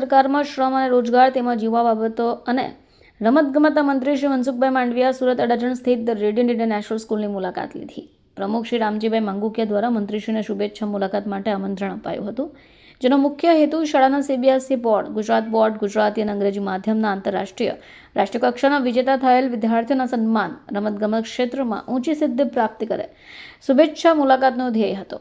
સરકારમાં શ્રમ અને રોજગાર તેમજ યુવા બાબતો અને રમતગમતના મંત્રી શ્રી મનસુખભાઈ માંડવિયા સુરત અડાજણ સ્થિત ધ રેડિયન્ટ ઇન્ટરનેશનલ સ્કૂલની મુલાકાત લીધી. પ્રમુખ શ્રી રામજીભાઈ માંગુકિયા દ્વારા મંત્રીશ્રીને શુભેચ્છા મુલાકાત માટે આમંત્રણ અપાયું હતું. જેનો મુખ્ય હેતુ શાળાના CBSE board, Gujarat board, Gujarati અને અંગ્રેજી માધ્યમના આંતરરાષ્ટ્રીય રાષ્ટ્રીય કક્ષાના વિજેતા થયેલ વિદ્યાર્થીઓના સન્માન રમતગમત ક્ષેત્રમાં ઊંચી સિદ્ધિ પ્રાપ્ત કરે. શુભેચ્છા મુલાકાતનો ધ્યેય હતો.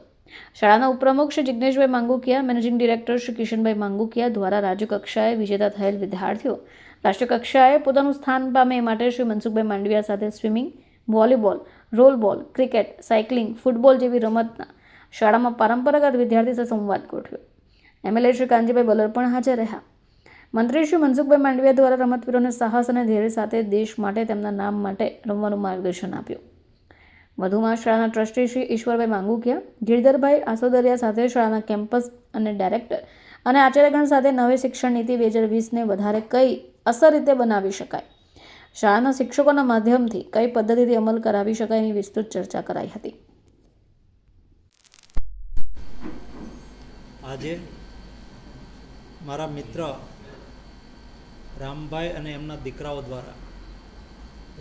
શાળાના ઉપપ્રમુખ શ્રી જિજ્ઞેશભાઈ માંગુકિયા, મેનેજિંગ ડિરેક્ટર શ્રી કિશનભાઈ માંગુકિયા દ્વારા રાજ્ય કક્ષાએ વિજેતા થયેલ વિદ્યાર્થીઓ. રાષ્ટ્રકક્ષાએ પોતાનું સ્થાન પામે એ માટે શ્રી મનસુખભાઈ માંડવિયા સાથે swimming, volleyball, rollball, cricket, cycling, football જેવી રમતના શાળામાં પરંપરાગત વિદ્યાર્થી સાથે સંવાદ ગોઠવ્યો. એમએલએ શ્રી કાનજીભાઈ બલર પણ હાજર રહ્યા. મંત્રી શ્રી મનસુખભાઈ માંડવિયા દ્વારા રમતવીરોને સાહસ અને ધૈર્ય સાથે દેશ માટે તેમના નામ માટે રમવાનું માર્ગદર્શન આપ્યું. વધુમાં શાળાના ટ્રસ્ટી શ્રી ઈશ્વરભાઈ માંગુકિયા, ગિરધરભાઈ આસોદરિયા સાથે શાળાના કેમ્પસ અને ડાયરેક્ટર અને આચાર્યગણ સાથે નવી શિક્ષણ નીતિ બે હજાર વીસને વધારે કઈ અસર રીતે બનાવી શકાય? શાળાના શિક્ષકોના માધ્યમથી કઈ પદ્ધતિથી અમલ કરાવી શકાય એની વિસ્તૃત ચર્ચા કરાઈ હતી. આજે મારા મિત્ર રામભાઈ અને એમના દીકરાઓ દ્વારા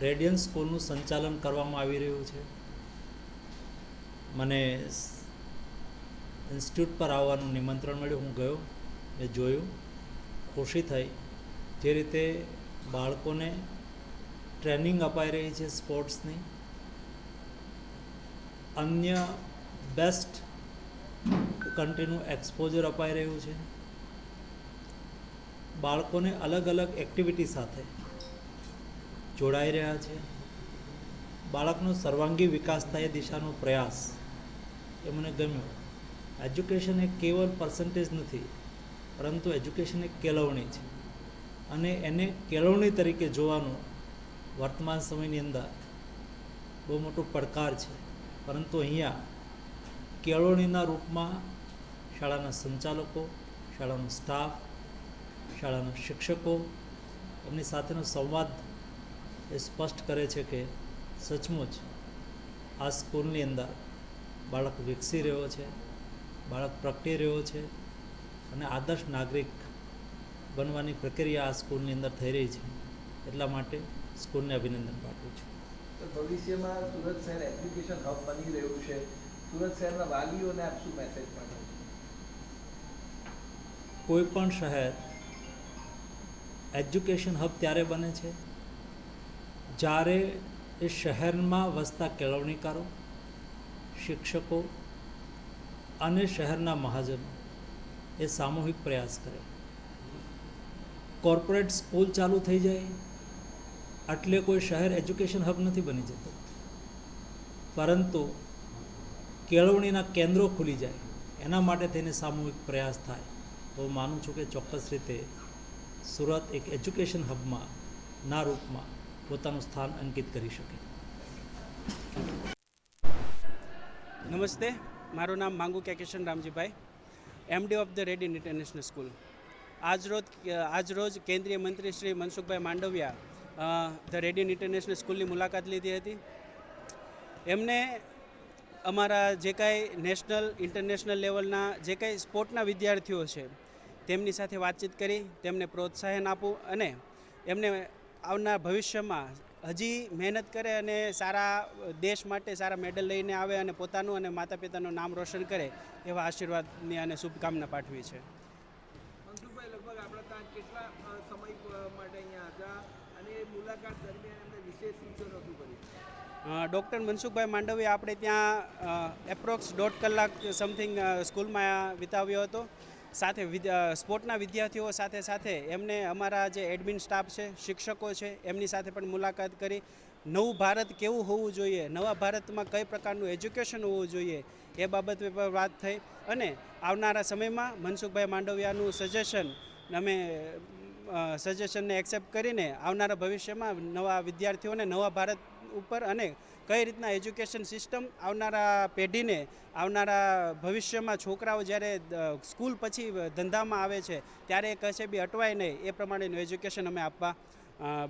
રેડિયન સ્કૂલનું સંચાલન કરવામાં આવી રહ્યું છે. મને ઇન્સ્ટિટ્યૂટ પર આવવાનું નિમંત્રણ મળ્યું. હું ગયો, એ જોયું. ખુશી થઈ. જે રીતે બાળકોને ટ્રેનિંગ અપાઈ રહી છે સ્પોર્ટ્સની અન્ય બેસ્ટ કન્ટ્રીનું એક્સપોઝર અપાઈ રહ્યું છે. બાળકોને અલગ અલગ એક્ટિવિટી સાથે જોડાઈ રહ્યા છે. બાળકનો સર્વાંગી વિકાસ થાય દિશાનો પ્રયાસ એ મને ગમ્યું. એજ્યુકેશન એ કેવલ પર્સન્ટેજ નથી, પરંતુ એજ્યુકેશન એ કેળવણી છે. અને એને કેળવણી તરીકે જોવાનું વર્તમાન સમયની અંદર બહુ મોટો પડકાર છે. પરંતુ અહીંયા કેળવણીના રૂપમાં શાળાના સંચાલકો, શાળાનો સ્ટાફ શાળાના શિક્ષકો એમની સાથેનો સંવાદ એ સ્પષ્ટ કરે છે કે સચમુચ આ સ્કૂલની અંદર બાળક વિકસી રહ્યો છે બાળક પ્રગટી રહ્યો છે અને આદર્શ નાગરિક બનવાની પ્રક્રિયા આ સ્કૂલની અંદર થઈ રહી છે. એટલા માટે સ્કૂલને અભિનંદન પાઠવું છું. ભવિષ્યમાં સુરત શહેર એપ્લિકેશન હબ બની રહ્યું છે. સુરત શહેરના વાલીઓને આપ શું મેસેજ પાઠવો કોઈ પણ શહેર એજ્યુકેશન હબ ત્યારે બને છે જ્યારે એ શહેરમાં વસતા કેળવણીકારો શિક્ષકો અને શહેરના મહાજનો એ સામૂહિક પ્રયાસ કરે. કોર્પોરેટ સ્કૂલ ચાલુ થઈ જાય એટલે કોઈ શહેર એજ્યુકેશન હબ નથી બની જતું. પરંતુ કેળવણીના કેન્દ્રો ખુલી જાય, એના માટે થઈને સામૂહિક પ્રયાસ થાય. હું માનું છું કે ચોક્કસ રીતે સુરત એક એજ્યુકેશન હબમાં ના રૂપમાં પોતાનું સ્થાન અંકિત કરી શકે. નમસ્તે. મારું નામ માંગુ કે Kishan Ramjibhai. MD of the Radian International School આજરોજ આજરોજ કેન્દ્રીય મંત્રી Shri Mansukhbhai Mandaviya the Radian International સ્કૂલની મુલાકાત લીધી હતી. એમને અમારા જે કાંઈ નેશનલ ઇન્ટરનેશનલ લેવલના જે કાંઈ સ્પોર્ટના વિદ્યાર્થીઓ છે, તેમની સાથે વાતચીત કરી, તેમને પ્રોત્સાહન આપવું અને એમને આવનાર ભવિષ્યમાં હજી મહેનત કરે અને સારા દેશ માટે સારા મેડલ લઈને આવે અને પોતાનું અને માતા પિતાનું નામ રોશન કરે એવા આશીર્વાદની અને શુભકામના પાઠવી છે મનસુખભાઈ લગભગ આપણે ત્યાં કેટલા સમય માટે અહીંયા હતા અને મુલાકાત દરમિયાન એમને વિશેષ સૂચનો શું કર્યું ડૉક્ટર મનસુખભાઈ માંડવીએ આપણે ત્યાં એપ્રોક્સ દોઢ કલાક સમથિંગ સ્કૂલમાં વિતાવ્યો હતો. સાથે સ્પોર્ટના વિદ્યાર્થીઓ સાથે સાથે એમને અમારા જે એડમિન સ્ટાફ છે, શિક્ષકો છે, એમની સાથે પણ મુલાકાત કરી. નવું ભારત કેવું હોવું જોઈએ? નવા ભારતમાં કઈ પ્રકારનું એજ્યુકેશન હોવું જોઈએ? એ બાબત પર વાત થઈ. અને આવનારા સમયમાં મનસુખભાઈ માંડવિયાનું સજેશન અમે સજેશનને એક્સેપ્ટ કરીને આવનારા ભવિષ્યમાં નવા વિદ્યાર્થીઓને નવા ભારત ઉપર અને કઈ રીતના એજ્યુકેશન સિસ્ટમ આવનારા પેઢીને આવનારા ભવિષ્યમાં છોકરાઓ જ્યારે સ્કૂલ પછી ધંધામાં આવે છે, ત્યારે કશે બી અટવાય નહીં, એ પ્રમાણેનું એજ્યુકેશન અમે આપવા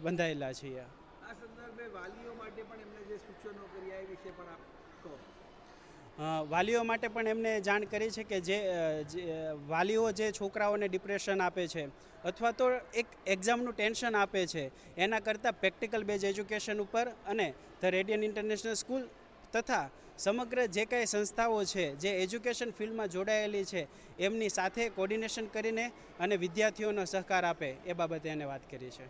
બંધાયેલા છીએ. આ સંદર્ભે વાલીઓ માટે પણ એમને જે સૂચનો કર્યા એ વિશે પણ આપ કહો. વાલીઓ માટે પણ એમને જાણ કરી છે કે જે વાલીઓ જે છોકરાઓને ડિપ્રેશન આપે છે, અથવા તો એક એક્ઝામનું ટેન્શન આપે છે, એના કરતાં પ્રેક્ટિકલ બેઝ એજ્યુકેશન ઉપર અને ધ રેડિયન ઇન્ટરનેશનલ સ્કૂલ તથા સમગ્ર જે કાંઈ સંસ્થાઓ છે, જે એજ્યુકેશન ફિલ્ડમાં જોડાયેલી છે, એમની સાથે કોર્ડિનેશન કરીને અને વિદ્યાર્થીઓનો સહકાર આપે, એ બાબતે એને વાત કરી છે.